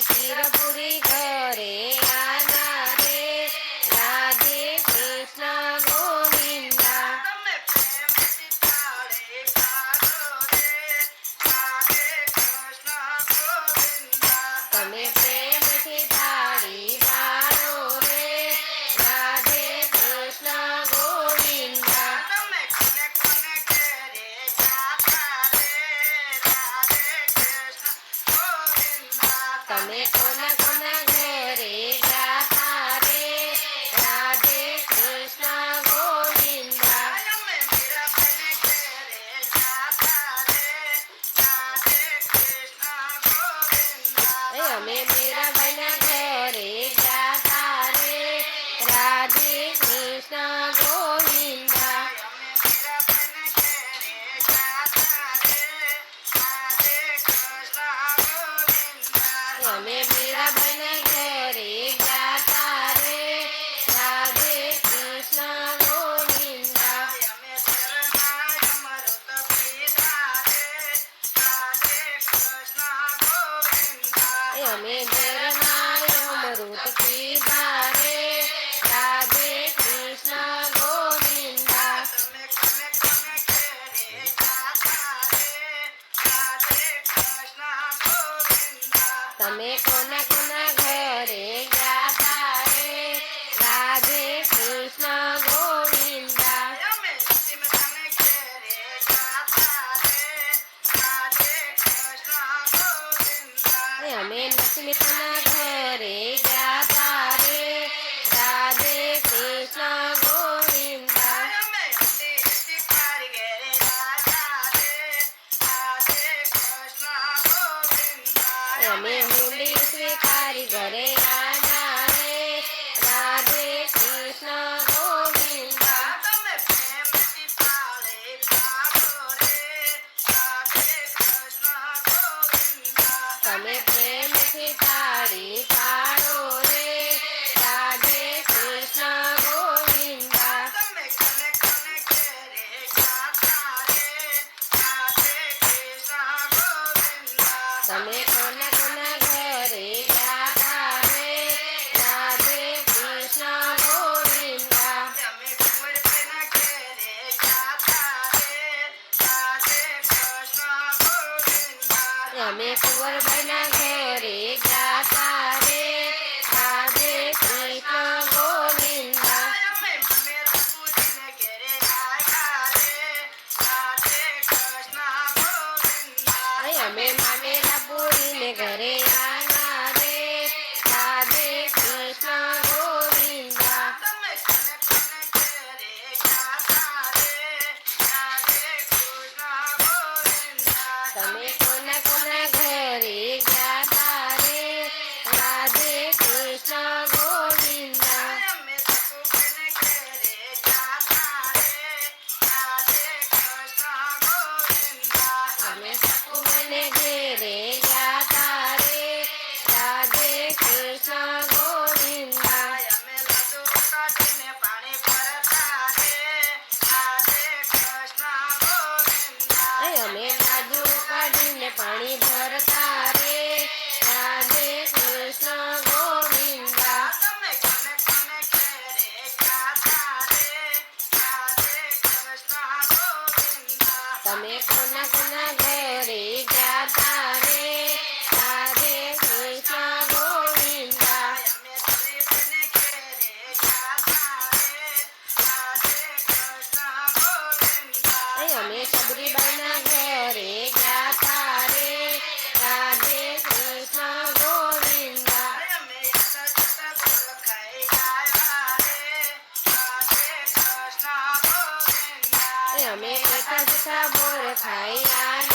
શિરપુરી ઘરે mix. Maybe that. Silip É. અમે એક જ સાબોર ખાયા